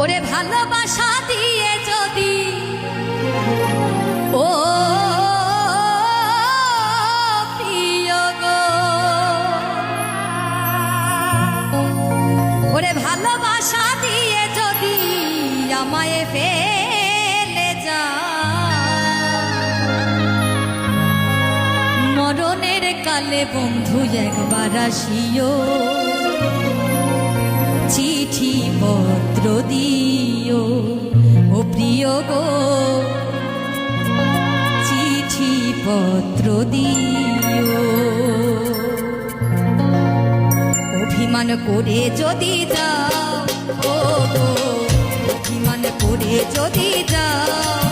ওরে ভালোবাসা দিয়ে যদি ও ওরে ভালোবাসা দিয়ে যদি আমায় ফেলে যা মরণের কালে বন্ধু একবার আসিও। চিঠি, পত্র দিও গো। চিঠি পত্র দিও। অভিমান করে যদি যাও ও অভিমান করে যদি যাও